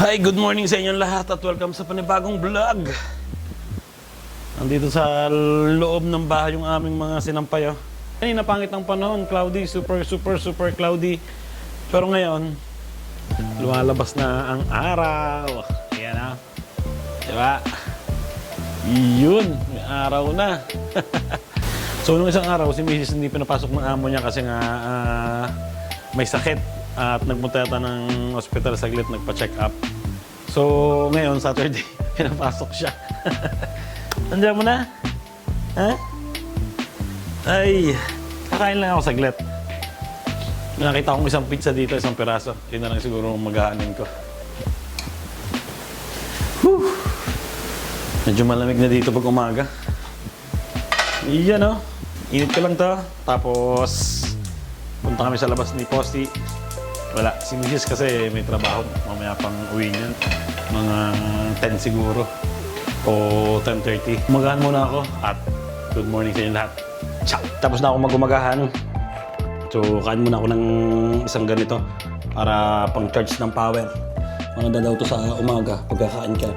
Hi, good morning sa inyong lahat at welcome sa panibagong vlog. Nandito sa loob ng bahay yung aming mga sinampayo. Kanina pangit ang panahon, cloudy, super, super, super cloudy. Pero ngayon, lumalabas na ang araw. Ayan na. Diba? Yun, may araw na. so, nung isang araw, si Mrs. hindi pinapasok ng amo niya kasi nga ah, may sakit at nagpunta yata ng hospital saglit, nagpa-check up. So, ngayon, Saturday, pinapasok siya. Andiyan mo na? Ha? Ay, kakain lang ako saglit. Nakita kong isang pizza dito, isang piraso. Yun na lang siguro maghaanin ko. Whew. Medyo malamig na dito pag umaga. Iyan oh. Init ko lang to. Tapos, punta kami sa labas ni Posty. Wala. Si Mrs. kasi may trabaho. Mamaya pang uwi niyan. Mga 10 siguro. O 10.30. Umagahan muna ako. At good morning sa inyo lahat. Ciao! Tapos na ako magumagahan. So, kain muna ako ng isang ganito para pang-charge ng power. Maganda daw to sa umaga pagkakain ka.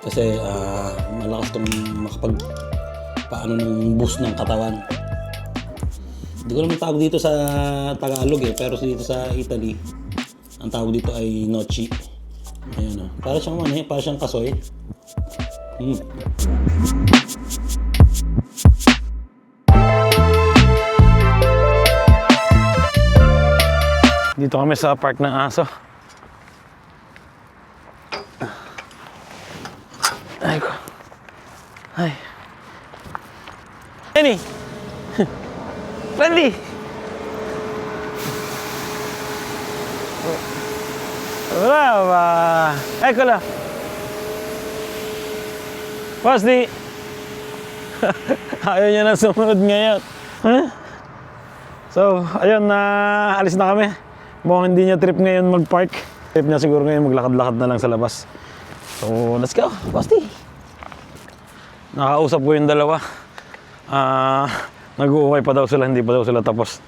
Kasi ah, malakas kang makapag paano ng boost ng katawan. Hindi ko naman tawag dito sa Tagalog eh, pero dito sa Italy, ang tawag dito ay nochi. Ayan o. Para siyang ano eh, para siyang kasoy. Hmm. Dito kami sa park ng aso. Ay ko. Ay. Lenny! Randy! Ko lang. Pasti. Ayaw niya na sumunod ngayon. Huh? So, ayun na alis na kami. Mukhang hindi niya trip ngayon mag-park. Trip niya siguro ngayon maglakad-lakad na lang sa labas. So, let's go. Pasti. Nakausap ko yung dalawa. Ah, nag-uukay pa daw sila, hindi pa daw sila tapos.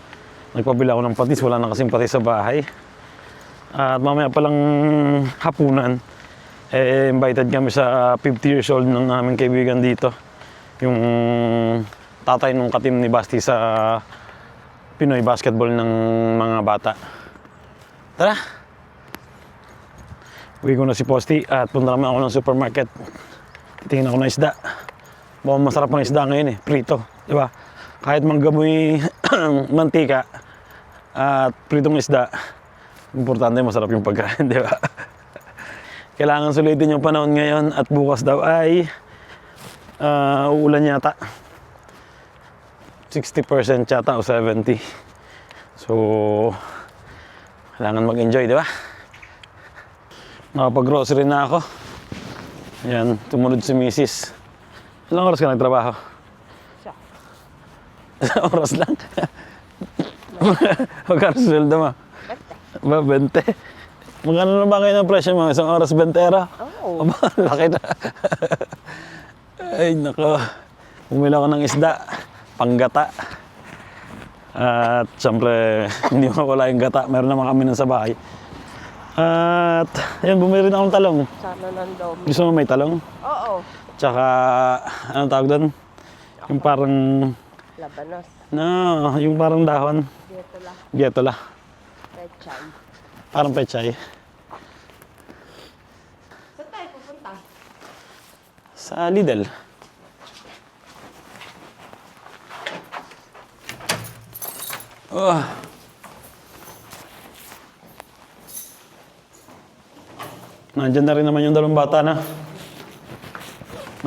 Nagpabila ako ng patis, wala na kasing patis sa bahay. At mamaya palang hapunan, eh, invited kami sa 50 years old ng aming kaibigan dito. Yung tatay nung katim ni Basti sa Pinoy basketball ng mga bata. Tara! Uwi ko na si Posty at punta naman ako ng supermarket. Titingin ako ng isda. Mukhang masarap ang isda ngayon eh, prito. Di ba? Kahit manggamoy mantika at pritong isda, importante masarap yung pagkain, di ba? Kailangan sulitin yung panahon ngayon at bukas daw ay ah, uulan yata. 60% yata o 70. So, kailangan mag-enjoy, di ba? Nakapag-grocery na ako. Ayan, tumunod si Mrs. Ilang oras ka nagtrabaho? Oras lang. Magkano sweldo mo? Ba, 20. Magkano na ba kayo ng presyo mo? Isang oras 20 era? Oo. Aba, laki na. Ay, nako. Bumili ako ng isda. Panggata. At siyempre, hindi mawala yung gata. Meron naman kami nun sa bahay. At, ayun, bumili rin akong talong. Sana nandom. Gusto mo may talong? Oo. Tsaka, anong tawag doon? Yung parang, Labanos. no, yung parang dahon. Dito lang. Getola. Pechay. Parang pechay. Saan tayo pupunta? Sa Lidl. Oh. Nandyan na rin naman yung dalawang bata na.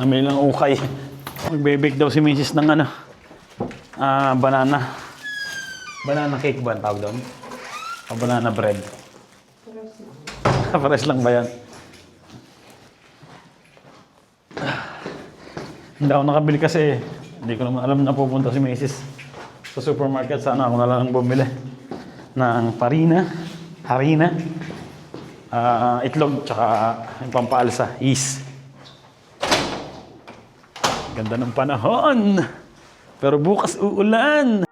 Namili ng ukay. Magbe-bake daw si Mrs. ng ano. Ah, banana. Banana cake ba ang tawag doon? O banana bread? Pares lang ba yan? Hindi ako nakabili kasi hindi ko naman alam na pupunta si Macy's sa supermarket. Sana ako na lang bumili ng farina, harina, ah, itlog, tsaka yung pampaalsa, is. Ganda ng panahon! Pero bukas uulan.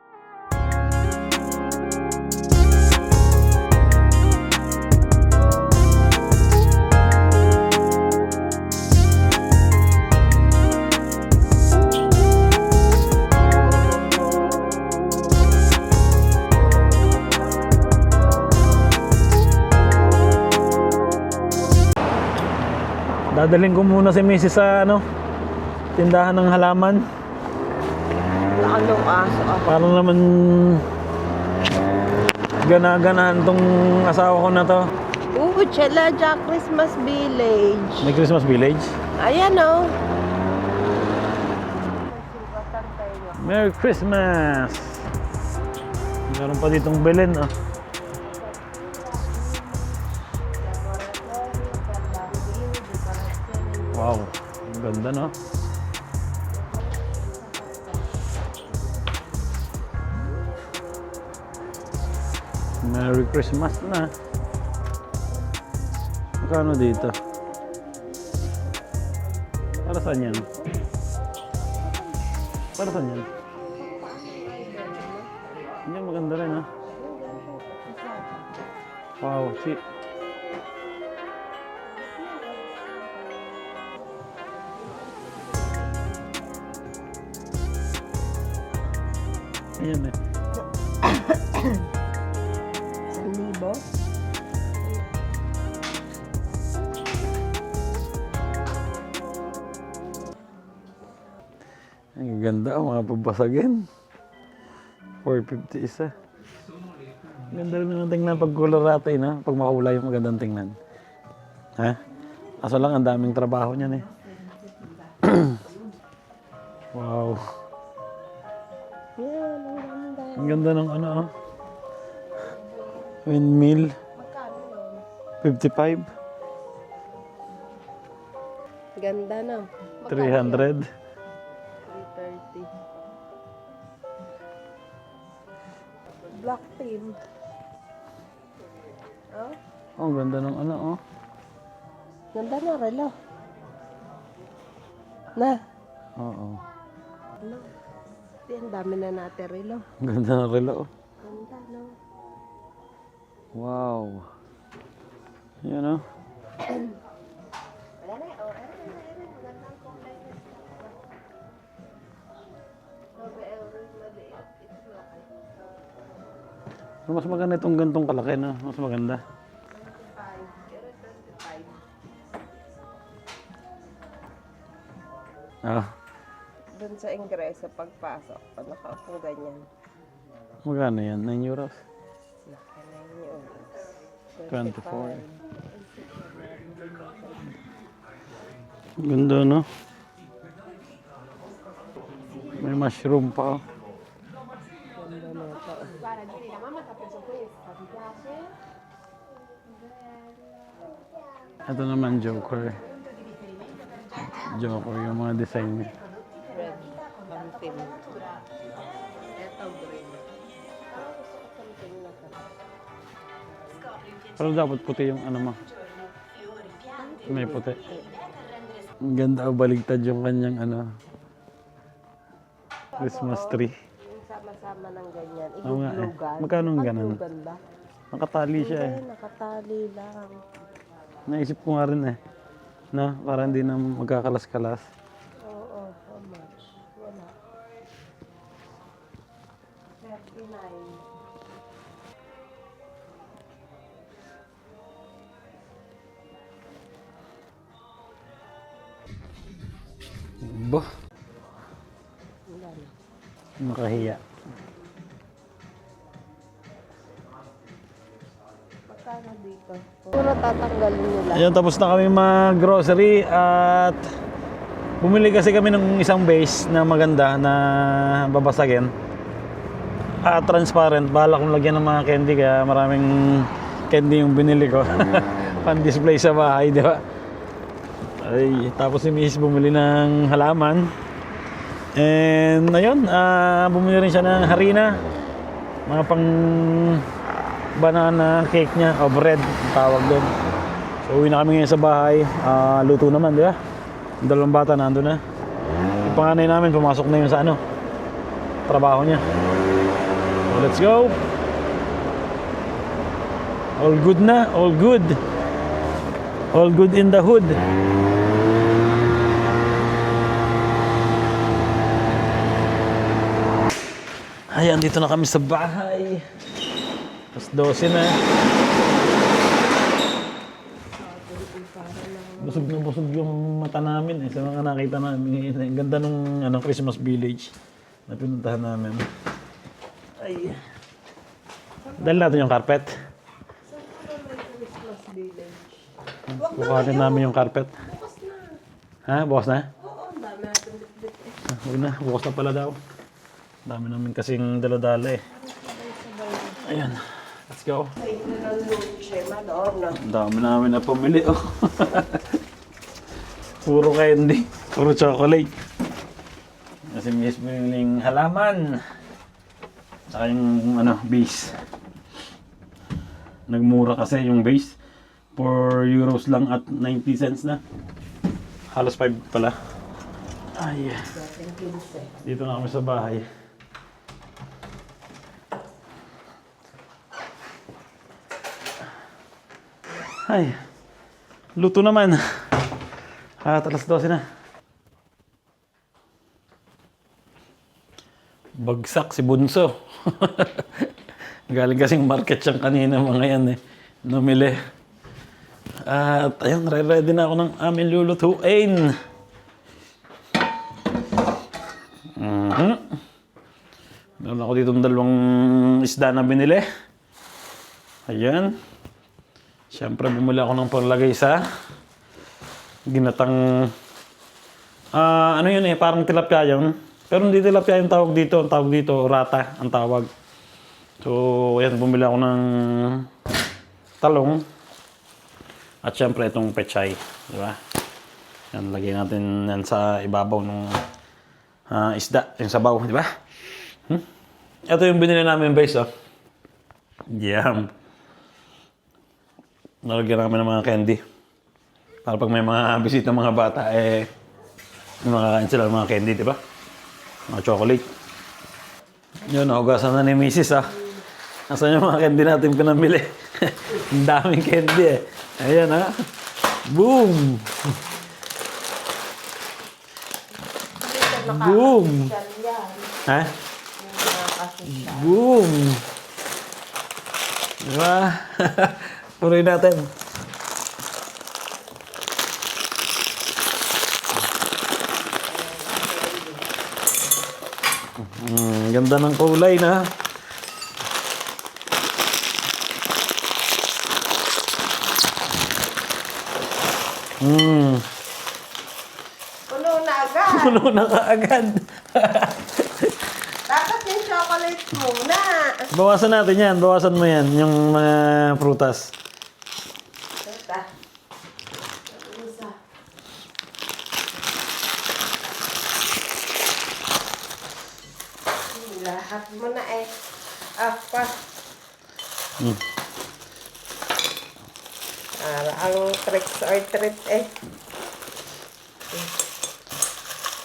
Dadalhin ko muna si Mrs. sa ano, tindahan ng halaman. Anong aso ah. Para naman gana-ganahan tong asawa ko na to. Oo, Chela Jack Christmas Village. May Christmas village. Ayan oh. Merry Christmas! Meron pa ditong Belen ah. Wow, ang ganda no? Merry Christmas na. Magkano dito? Para saan yan? Para saan yan? Yan, maganda rin ha. Wow, si... Ayan eh. Isang libo? Ang ganda oh, mga pabasagin. 450 isa. Ganda rin ng tingnan pag kulay na. Pag makulay yung magandang tingnan. Ha? Kaso lang ang daming trabaho niyan eh. wow. Ang ganda. Ang ng ano oh. Windmill. 55. Ganda no? 300. 330. Black team. Oh, Oh, ganda ng ano oh. ganda na relo. Na. Oo. Ano? Di, ang dami na natin relo. Ganda ng relo oh. Ganda no? Wow. Yan laki. Pero mas maganda itong gantong kalaki no. Mas maganda. 25. Pero 25. Ah. Doon sa ingreso, pagpasok, pag nakaupo ganyan, Magkano yan? 9 euros? Laki na yun. 24. Ganda no? May mushroom pa. oh. Ito naman Joker. Joker yung mga design niya. Red, Pero dapat puti yung ano mo. May puti. Ang ganda o baligtad yung kanyang ano. Christmas tree. Sama-sama ng ganyan, Oo nga eh. iguglugan. Magkano ang ganun? Paglugan ba? Nakatali siya eh. Hindi, nakatali lang. Naisip ko nga rin eh. Na, para hindi na magkakalas-kalas. Na. nakahiya. Magkano dito? Puro tatanggalin nila. Ayun, tapos na kami mag-grocery at bumili kasi kami ng isang base na maganda na babasagin. Ah, transparent. Bahala kong lagyan ng mga candy kaya maraming candy yung binili ko. Pan-display sa bahay, di ba? Ay, tapos si Mrs. bumili ng halaman. And ayun, ah, bumili rin siya ng harina. Mga pang banana cake niya o bread tawag doon. So uwi na kami ngayon sa bahay. Ah, luto naman, di ba? Dalawang bata nandun na. Yung panganay namin pumasok na yun sa ano, trabaho niya. So let's go. All good na, all good. All good in the hood. Ayan, dito na kami sa bahay. Tapos 12 na. Busog na busog yung mata namin eh. Sa mga nakita namin ngayon. eh. Ang ganda nung ano, Christmas village na pinuntahan namin. Ay. Dahil natin yung carpet. Kukuhanin namin yung carpet. Bukas na. Ha? Bukas na? Oo, ang dami natin. Ah, Huwag na. Bukas na pala daw. Dami namin kasing dala-dala eh. Ayan. Let's go. Ang dami namin na pumili oh. Puro candy. Puro chocolate. Kasi miss yung halaman. Saka yung ano, base. Nagmura kasi yung base. 4 euros lang at 90 cents na. Halos 5 pala. Ay, Dating 15. dito na kami sa bahay. Ay, luto naman. Ah, alas 12 na. Bagsak si Bunso. Galing kasing market siyang kanina mga yan eh. Numili. At ayun, ready na ako ng aming lulutuin. Mhm. Meron ako dito dalawang isda na binili. Ayan. Siyempre, bumili ako ng panglagay sa ginatang... Ah, ano yun eh, parang tilapia yun. Pero hindi tilapia yung tawag dito. Ang tawag dito, rata ang tawag. So, ayan, bumili ako ng talong. At syempre, itong pechay. Di ba? Yan, lagay natin yan sa ibabaw ng ah, isda, yung sabaw, di ba? Hmm? Ito yung binili namin base, oh. Yum. Nalagyan namin ng mga candy. Para pag may mga bisita mga bata, eh, makakain sila ng mga candy, di ba? Mga chocolate. Yun, nahugasan na ni Mrs. ah. Nasaan yung mga candy natin pinamili? Ang daming candy eh. Ayan ah. Boom! Boom! Ha? Boom! Diba? Punoy natin. Mm, ganda ng kulay na. Mm, Puno na agad. puno na kaagad. Dapat yung chocolate muna. Bawasan natin yan. Bawasan mo yan. Yung mga prutas. Teka. Isa. Lahat mo na eh. Ah, pa. Mm. Para ang tricks or treat eh. Hmm.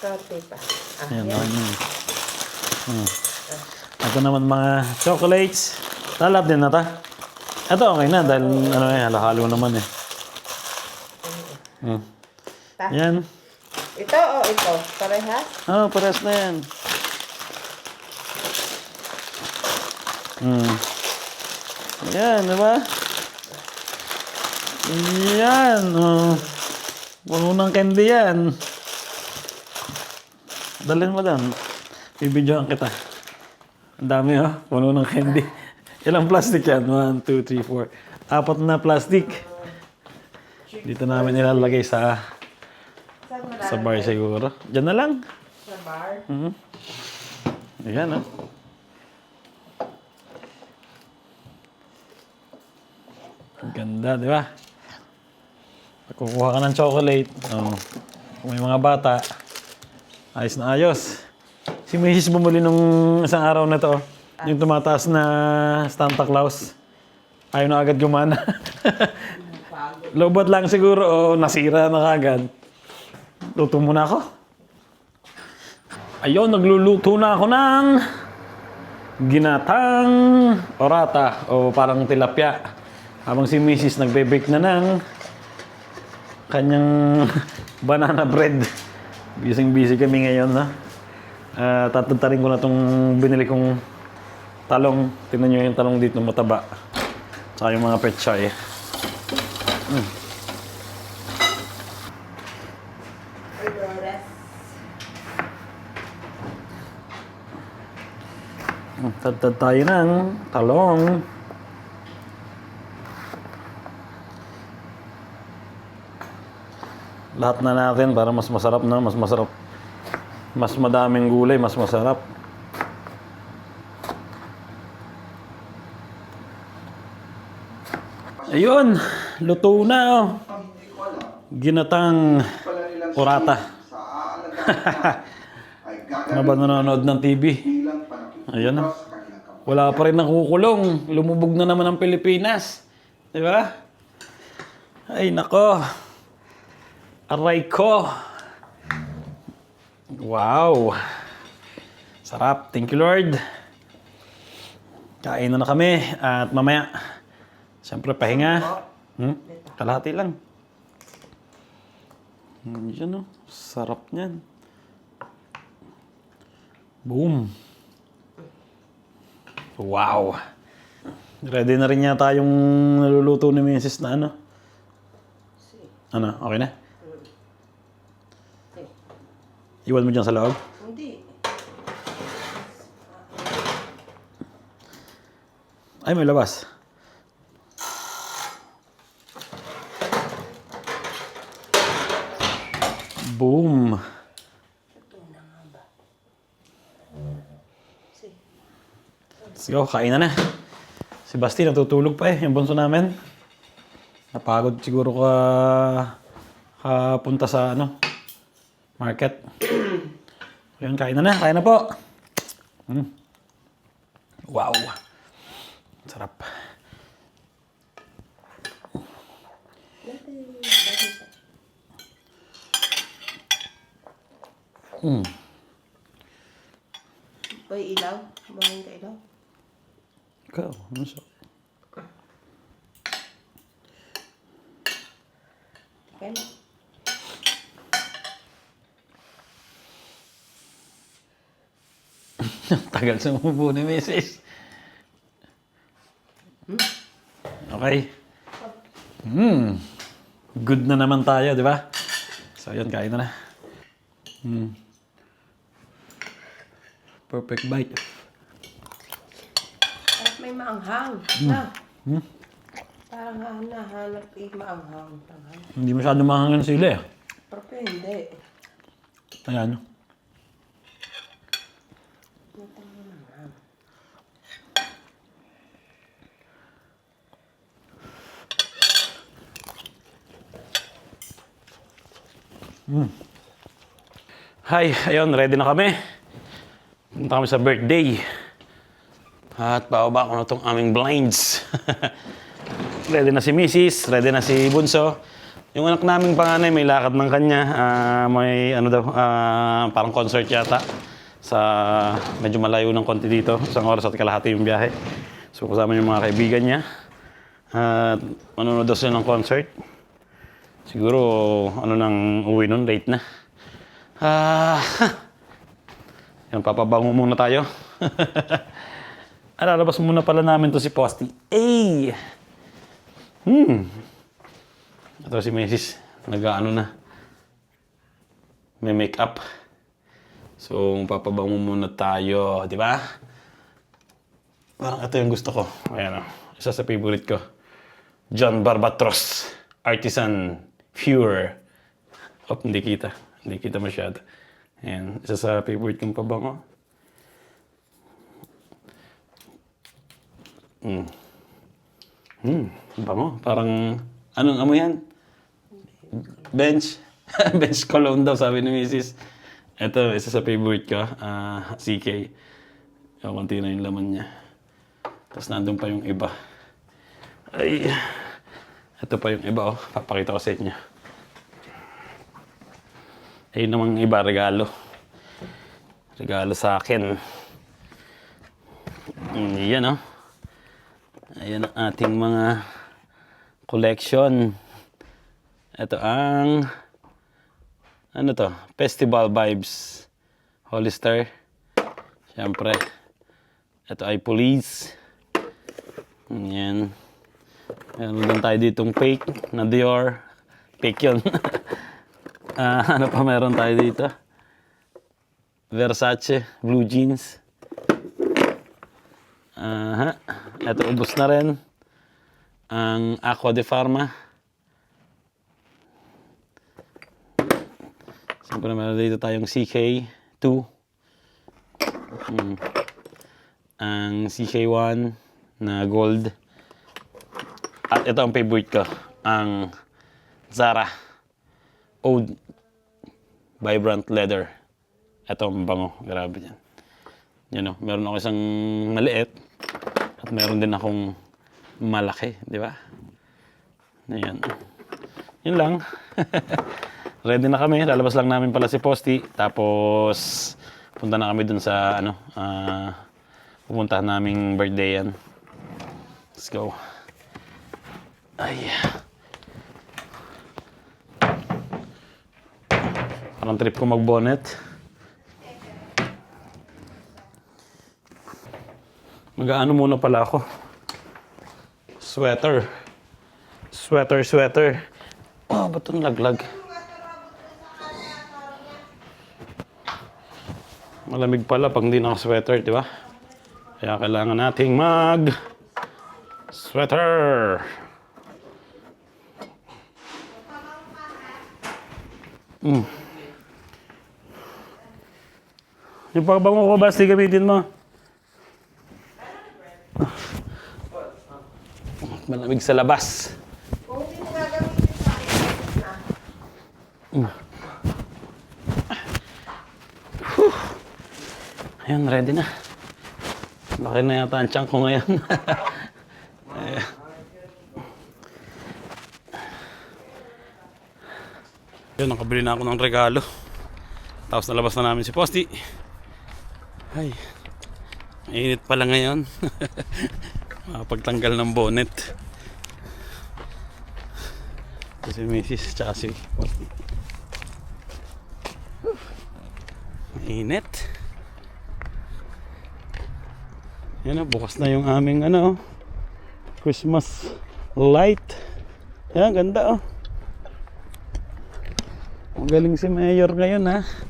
Konti pa. Ah, Ayan, yan. yan. Hmm. Ito naman mga chocolates. Lalap din na ta. Ito okay na dahil ano eh, halahalo naman eh. Hmm. Ta. Yan. Ito o ito? Parehas? Oh, pares na yan. Hmm. Yan, di ba? Yan. Oh. Puno ng candy yan. Dalhin mo doon. Bibidyohan kita. Ang dami oh. Puno ng candy. Ilang plastic yan? 1, 2, 3, 4. Apat na plastic. Dito namin nilalagay sa sa bar siguro. Diyan na lang. Sa bar? Mhm. Ayan, ah. Ang Ganda, di ba? Kukuha ka ng chocolate, oh, kung may mga bata, ayos na ayos. Si Mrs. bumuli nung isang araw na to, yung tumataas na Santa Claus. Ayaw na agad gumana. Lobot lang siguro, o nasira na kagad. Luto muna ako. Ayun, nagluluto na ako ng ginatang orata o parang tilapia. Habang si Mrs. nagbe-bake na ng kanyang banana bread. Busy busy kami ngayon na. Uh, ah, tatantarin ko na itong binili kong talong. Tingnan nyo yung talong dito, mataba. Tsaka yung mga pechay. Eh. Hmm. Mm. Tatad tayo ng talong. Lahat na natin para mas masarap na, mas masarap. Mas madaming gulay, mas masarap. Ayun, luto na oh. Ginatang orata. Ano ba nanonood ng TV? Ayan na. Wala pa rin nakukulong. Lumubog na naman ang Pilipinas. Di ba? Ay, nako. Aray ko. Wow. Sarap. Thank you, Lord. Kain na na kami. At mamaya, siyempre, pahinga. Hmm? Kalahati lang. Hmm, Yan o. Sarap niyan. Boom. Wow. Ready na rin yata yung naluluto ni Mrs. na ano. Ano? Okay na? Iwan mo dyan sa loob? Hindi. Ay, may labas. Boom. Let's go, kain na na. Si Basti natutulog pa eh, yung bunso namin. Napagod siguro ka kapunta sa ano, market. Ayun, kain na na, kain na po. Mm. Wow. Sarap. Mm. Hoy, ilaw. Bumahin ka ilaw. Ikaw, ano sa... Okay Tagal sa mubo ni Mrs. Okay. Hmm. Good na naman tayo, di ba? So, yun, kain na na. Hmm. Perfect bite. Parang may maanghang. Na. Parang ah, nahanap eh maanghang. Tanghang. Hindi masyado mahangin sila eh. Pero hindi. Ayan. Hi, ayun, ready na kami. Punta kami sa birthday. At bababa ko na itong aming blinds. ready na si Mrs., ready na si Bunso. Yung anak naming panganay, may lakad ng kanya. Ah, may ano daw, ah, parang concert yata. Sa medyo malayo ng konti dito. Isang oras at kalahati yung biyahe. So kasama yung mga kaibigan niya. At manonood daw sila ng concert. Siguro, ano nang uwi nun, late na. Ah, yan, papabango muna tayo. Ah, lalabas muna pala namin to si Posty. Ay! Hmm. Ito si Mrs. Nag-ano na. May make-up. So, papabango muna tayo. Di ba? Parang ito yung gusto ko. Ayan o. Isa sa favorite ko. John Barbatros. Artisan. Pure. Oh, hindi kita. Hindi kita masyado. Ayan. Isa sa favorite kong pabango. Mm. Hmm. Bango. Parang, anong amoy yan? Bench. Bench cologne daw, sabi ni Mrs. Ito, isa sa favorite ko. ah CK. Yung konti na yung laman niya. Tapos nandun pa yung iba. Ay. Ito pa yung iba, oh. Papakita ko sa inyo. Ayun namang iba, regalo. Regalo sa akin. Mm, Yan, oh. Ayan ang ating mga collection. Ito ang ano to? Festival Vibes Hollister. Siyempre. Ito ay Police. Ayan. Meron din tayo ditong fake na Dior. Fake yun. Ah, ano pa meron tayo dito? Versace, blue jeans. Aha. Ito, ubos na rin. Ang Aqua de Pharma. Siyempre meron dito tayong CK2. Mm. Ang CK1 na gold. At ito ang favorite ko. Ang Zara Oud Vibrant Leather. Ito ang bango. Grabe yan. Yan o. Meron ako isang maliit. At meron din akong malaki. Di ba? Ayan. Yun lang. Ready na kami. Lalabas lang namin pala si Posty. Tapos, punta na kami dun sa, ano, ah, pupuntahan naming birthday yan. Let's go. Ay. Parang trip ko mag-bonnet. Mag-ano muna pala ako. Sweater. Sweater, sweater. Oh, ba't itong laglag? Malamig pala pag hindi naka-sweater, di ba? Kaya kailangan nating mag... Sweater! Mm. Yung pagbango ko, basti gamitin mo. Malamig sa labas. Kung hindi mo gagamitin sa akin, Ayun, ready na. Laki na yata ang tiyan ko ngayon. Ayan. Yun, nakabili na ako ng regalo. Tapos nalabas na namin si Posty. Ay, init pala ngayon. Makapagtanggal ng bonnet. Ito si Mrs. tsaka si Posty. Init. Yan na, bukas na yung aming ano, Christmas light. Yan, ganda oh. Ang galing si Mayor ngayon ha.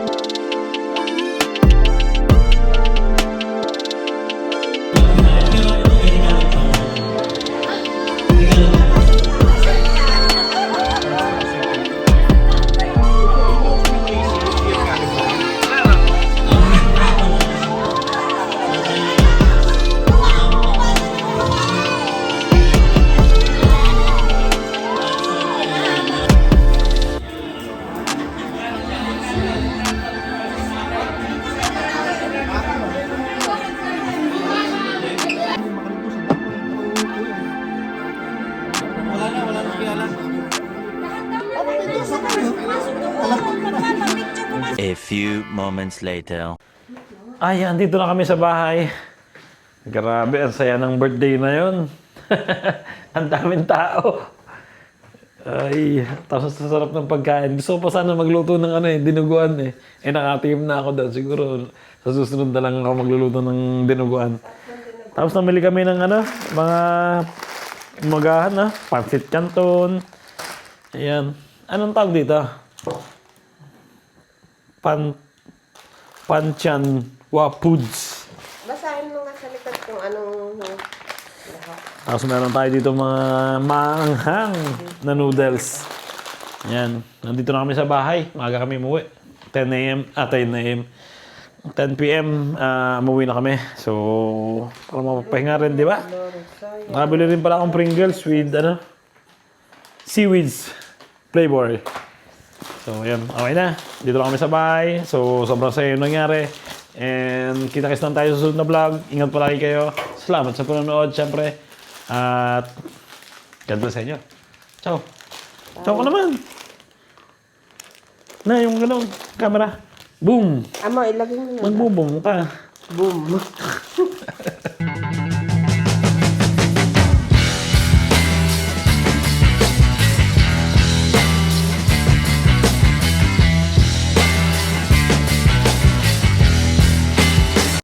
A few moments later. Ay, andito na kami sa bahay. Grabe, ang saya ng birthday na yon. ang daming tao. Ay, tapos sa sarap ng pagkain. Gusto ko pa sana magluto ng ano eh, dinuguan eh. Eh, nakatim na ako doon. Siguro sa susunod na lang ako magluluto ng dinuguan. Tapos namili kami ng ano, mga umagahan na, pancit canton. Ayan. Anong tawag dito? Pan Panchan Wapuds. Basahin mo nga sa likod kung anong. Tapos meron tayo dito mga maanghang na noodles. Yan. Nandito na kami sa bahay. Maga kami umuwi. 10 a.m. Ah, 10 a.m. 10 p.m. ah, umuwi na kami. So, para mapapahinga rin, di ba? Nakabili rin pala akong Pringles with, ano, seaweeds flavor. So, yan. Okay na. Dito na kami sa bahay. So, sobrang saya yung nangyari. And kita-kits lang tayo sa susunod na vlog. Ingat palagi kayo. Salamat sa panonood, syempre. At God bless sa inyo. Ciao. Ciao ka naman. Na, yung gano'n, camera. Boom. Amo, ilagay mo na. Magbo-boom ka. Boom.